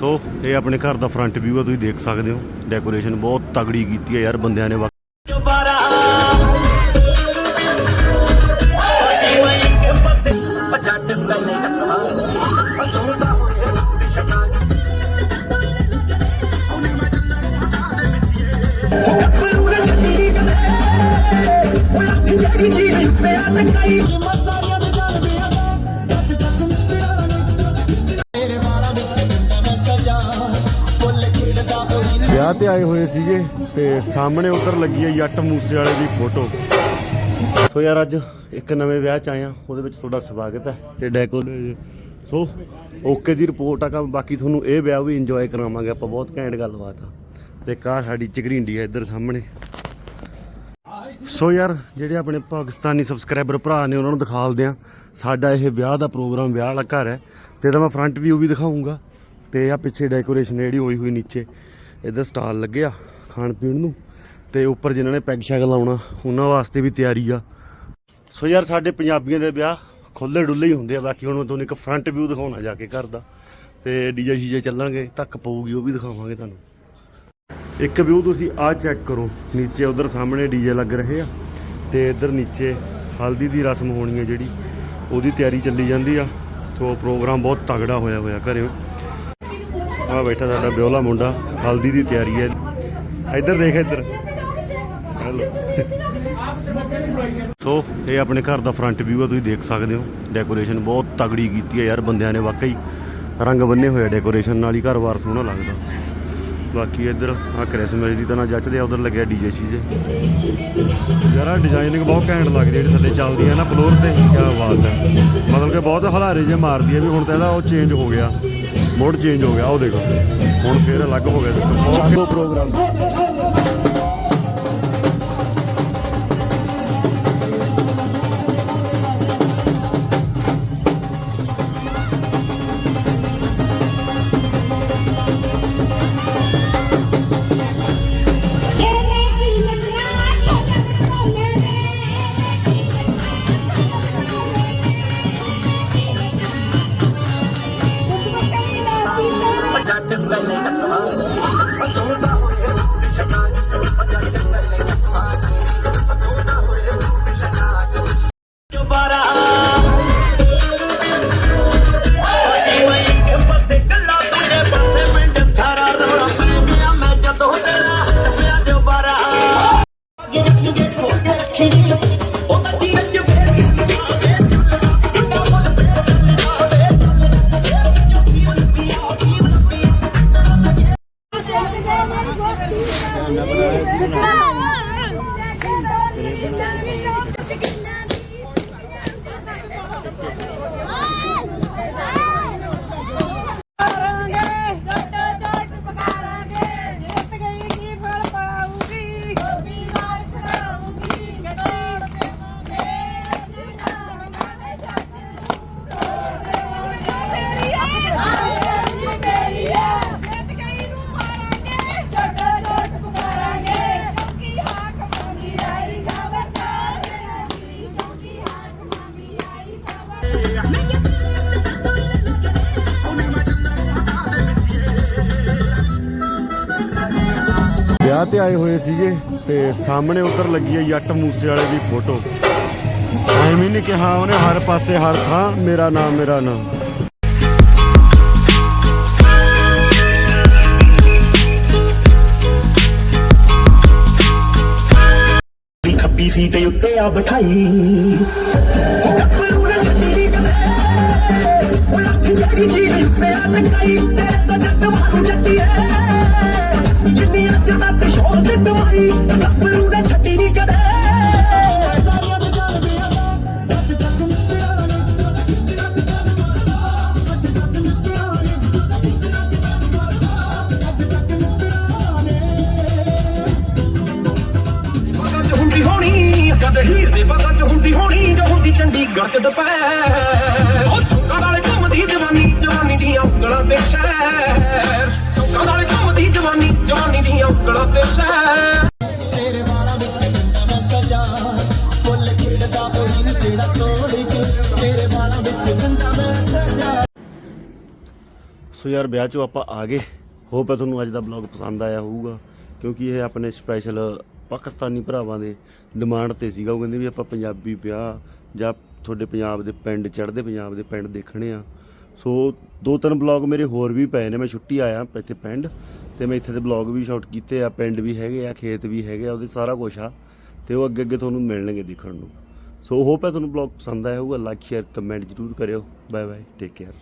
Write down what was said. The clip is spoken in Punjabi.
ਸੋ, ਇਹ ਆਪਣੇ ਘਰ ਦਾ ਫਰੰਟ ਵਿਊ ਆ, ਤੁਸੀਂ ਦੇਖ ਸਕਦੇ ਹੋ। ਡੈਕੋਰੇਸ਼ਨ ਬਹੁਤ ਤਗੜੀ ਕੀਤੀ ਹੈ ਯਾਰ, ਬੰਦਿਆਂ ਨੇ ਵਿਆਹ ਤੇ ਆਏ ਹੋਏ ਸੀਗੇ ਤੇ ਸਾਹਮਣੇ ਉਧਰ ਲੱਗੀ ਹੈ ਜੱਟ ਮੂਸੇ ਵਾਲੇ ਦੀ ਫੋਟੋ। ਸੋ ਯਾਰ ਅੱਜ ਇੱਕ ਨਵੇਂ ਵਿਆਹ ਚ ਆਇਆ ਉਹਦੇ ਵਿੱਚ ਤੁਹਾਡਾ ਸਵਾਗਤ ਹੈ ਤੇ ਡੈਕੋਰੇਸ਼ਨ ਸੋ ਓਕੇ ਦੀ ਰਿਪੋਰਟ ਆ ਕਿ ਬਾਕੀ ਤੁਹਾਨੂੰ ਇਹ ਵਿਆਹ ਵੀ ਇੰਜੋਏ ਕਰਾਵਾਂਗੇ, ਆਪਾਂ ਬਹੁਤ ਘੈਂਟ ਗੱਲਬਾਤ ਆ। ਤੇ ਕਾ ਸਾਡੀ ਚਗਰਿੰਡੀ ਆ ਇੱਧਰ ਸਾਹਮਣੇ। ਸੋ ਯਾਰ, ਜਿਹੜੇ ਆਪਣੇ ਪਾਕਿਸਤਾਨੀ ਸਬਸਕ੍ਰਾਈਬਰ ਭਰਾ ਨੇ, ਉਹਨਾਂ ਨੂੰ ਦਿਖਾਲਦੇ ਆ, ਸਾਡਾ ਇਹ ਵਿਆਹ ਦਾ ਪ੍ਰੋਗਰਾਮ ਵਿਆਹ ਵਾਲਾ ਘਰ ਹੈ। ਤੇ ਇਹਦਾ ਮੈਂ ਫਰੰਟ ਵਿਊ ਵੀ ਦਿਖਾਉਂਗਾ ਤੇ ਆ ਪਿੱਛੇ ਡੈਕੋਰੇਸ਼ਨ ਜਿਹੜੀ ਹੋਈ ਹੋਈ ਨੀਚੇ। ਇੱਧਰ ਸਟਾਲ ਲੱਗਿਆ ਖਾਣ ਪੀਣ ਨੂੰ ਤੇ ਉੱਪਰ ਜਿਨ੍ਹਾਂ ਨੇ ਪੈਗ ਸ਼ੈਗ ਲਾਉਣਾ, ਉਹਨਾਂ ਵਾਸਤੇ ਵੀ ਤਿਆਰੀ ਆ। ਸੋ ਯਾਰ ਸਾਡੇ ਪੰਜਾਬੀਆਂ ਦੇ ਵਿਆਹ ਖੁੱਲੇ ਡੁੱਲੇ ਹੀ ਹੁੰਦੇ ਆ, ਬਾਕੀ ਹੁਣ ਮੈਂ ਤੁਹਾਨੂੰ ਇੱਕ ਫਰੰਟ ਵਿਊ ਦਿਖਾਉਣਾ ਜਾ ਕੇ ਘਰ ਦਾ। ਤੇ ਡੀਜੇ ਸ਼ੀਜੇ ਚੱਲਾਂਗੇ ਤੱਕ ਪਊਗੀ, ਉਹ ਵੀ ਦਿਖਾਵਾਂਗੇ ਤੁਹਾਨੂੰ। ਇੱਕ ਵਿਊ ਤੁਸੀਂ ਆਹ ਚੈੱਕ ਕਰੋ, ਨੀਚੇ ਉਧਰ ਸਾਹਮਣੇ ਡੀਜੇ ਲੱਗ ਰਹੇ ਆ, ਤੇ ਇੱਧਰ ਨੀਚੇ ਹਲਦੀ ਦੀ ਰਸਮ ਹੋਣੀ ਹੈ ਜਿਹੜੀ, ਉਹਦੀ ਤਿਆਰੀ ਚੱਲੀ ਜਾਂਦੀ ਆ। ਤੋਂ ਪ੍ਰੋਗਰਾਮ ਬਹੁਤ ਤਗੜਾ ਹੋਇਆ ਹੋਇਆ ਘਰੇ। ਆ ਬੈਠਾ ਸਾਡਾ ਵਿਓਲਾ ਮੁੰਡਾ। ਹਲਦੀ ਦੀ ਤਿਆਰੀ ਹੈ। ਇੱਧਰ ਦੇਖ, ਇੱਧਰ। ਹੈਲੋ। ਸੋ, ਇਹ ਆਪਣੇ ਘਰ ਦਾ ਫਰੰਟ ਵਿਊ ਆ, ਤੁਸੀਂ ਦੇਖ ਸਕਦੇ ਹੋ। ਡੈਕੋਰੇਸ਼ਨ ਬਹੁਤ ਤਗੜੀ ਕੀਤੀ ਹੈ ਯਾਰ ਬੰਦਿਆਂ ਨੇ, ਵਾਕਈ। ਰੰਗ ਬੰਨੇ ਹੋਏ ਡੈਕੋਰੇਸ਼ਨ ਨਾਲ ਹੀ, ਘਰ-ਬਾਰ ਸੋਹਣਾ ਲੱਗਦਾ। ਬਾਕੀ ਇੱਧਰ ਆ ਕ੍ਰਿਸਮਸ ਦੀ ਤਰ੍ਹਾਂ ਜੱਚਦੇ ਆ ਉਧਰ ਲੱਗਿਆ ਡੀਜੇ ਸੀਜੇ ਯਾਰ ਆ ਡਿਜ਼ਾਈਨਿੰਗ ਬਹੁਤ ਘੈਂਟ ਲੱਗਦੀ ਹੈ ਜਿਹੜੀ ਥੱਲੇ ਚੱਲਦੀ ਹੈ ਨਾ ਫਲੋਰ ਤੇ। ਕੀ ਬਾਤ ਹੈ ਮਤਲਬ ਕਿ ਬਹੁਤ ਹਲਾਰੇ ਜੇ ਮਾਰਦੀ ਹੈ ਵੀ ਹੁਣ ਤਾਂ ਇਹਦਾ ਉਹ ਚੇਂਜ ਹੋ ਗਿਆ। ਮੋਡ ਚੇਂਜ ਹੋ ਗਿਆ ਉਹ ਦੇਖੋ। ਹੁਣ ਫੇਰ ਅਲੱਗ ਹੋ ਗਿਆ ਸਿਸਟਮ ਬਹੁਤ ਪ੍ਰੋਗਰਾਮ ਵਿਆਹ ਤੇ ਆਏ ਹੋਏ ਸੀਗੇ ਤੇ ਸਾਹਮਣੇ ਉਧਰ ਲੱਗੀ ਹੈ ਜੱਟ ਮੂਸੇ ਵਾਲੇ ਦੀ ਫੋਟੋ। ਐਵੇਂ ਨਹੀਂ ਕਿਹਾ ਉਹਨੇ, ਹਰ ਪਾਸੇ ਹਰ ਥਾਂ ਮੇਰਾ ਨਾਮ ਮੇਰਾ ਨਾਮ। ਖੱਬੀ ਸੀਟ ਉੱਤੇ ਆ ਬਿਠਾਈ। ਹੀਰ ਦੇ ਬਾਗਾਂ 'ਚ ਹੁੰਦੀ ਹੋਣੀ ਜੋ ਹੁੰਦੀ ਚੰਡੀਗੜ੍ਹ 'ਚ ਦੁਪਹਿਰ। ਉਹ ਚੌਕਾਂ ਵਾਲੇ ਘੁੰਮਦੀ ਜਵਾਨੀ ਜਵਾਨੀ ਦੀਆਂ ਉਂਗਲਾਂ ਤੇ ਸ਼ਹਿਰ। ਚੌਕਾਂ ਵਾਲੇ ਘੁੰਮਦੀ ਜਵਾਨੀ ਜਵਾਨੀ ਦੀਆਂ ਉਂਗਲਾਂ ਤੇ ਸ਼ਹਿਰ। ਤੇਰੇ ਵਾਲਾਂ ਵਿੱਚ ਗੰਦਾ ਮੈਂ ਸਜਾ ਫੁੱਲ ਖਿੜਦਾ ਕੋਈ ਨੀ ਜਿਹੜਾ ਤੋੜ ਕੇ। ਤੇਰੇ ਵਾਲਾਂ ਵਿੱਚ ਗੰਦਾ ਮੈਂ ਸਜਾ। ਸੋ ਯਾਰ ਵਿਆਹ ਚੋਂ ਆਪਾਂ ਆ ਗਏ। ਹੋਪ ਹੈ ਤੁਹਾਨੂੰ ਅੱਜ ਦਾ ਬਲੌਗ ਪਸੰਦ ਆਇਆ ਹੋਊਗਾ ਕਿਉਂਕਿ ਇਹ ਆਪਣੇ ਸਪੈਸ਼ਲ ਪਾਕਿਸਤਾਨੀ ਭਰਾਵਾਂ ਦੇ ਡਿਮਾਂਡ ਤੇ ਸੀਗਾ। ਉਹ ਕਹਿੰਦੇ ਵੀ ਆਪਾਂ ਪੰਜਾਬੀ ਵਿਆਹ ਜਾਂ ਤੁਹਾਡੇ ਪੰਜਾਬ ਦੇ ਪਿੰਡ ਚੜ੍ਹਦੇ ਪੰਜਾਬ ਦੇ ਪਿੰਡ ਦੇਖਣੇ ਆ। ਸੋ ਦੋ ਤਿੰਨ ਬਲੌਗ ਮੇਰੇ ਹੋਰ ਵੀ ਪਏ ਨੇ। ਮੈਂ ਛੁੱਟੀ ਆਇਆ ਇੱਥੇ ਪਿੰਡ ਤੇ ਮੈਂ ਇੱਥੇ ਦੇ ਬਲੌਗ ਵੀ ਸ਼ਾਟ ਕੀਤੇ ਆ। ਪਿੰਡ ਵੀ ਹੈਗੇ ਆ, ਖੇਤ ਵੀ ਹੈਗੇ ਆ, ਉਹਦੇ ਸਾਰਾ ਕੁਝ ਆ ਤੇ ਉਹ ਅੱਗੇ ਅੱਗੇ ਤੁਹਾਨੂੰ ਮਿਲਣਗੇ ਦੇਖਣ ਨੂੰ। ਸੋ ਹੋਪ ਹੈ ਤੁਹਾਨੂੰ ਬਲੌਗ ਪਸੰਦ ਆਇਆ ਹੋਊਗਾ। ਲਾਈਕ ਸ਼ੇਅਰ ਕਮੈਂਟ ਜਰੂਰ ਕਰਿਓ। Bye bye take care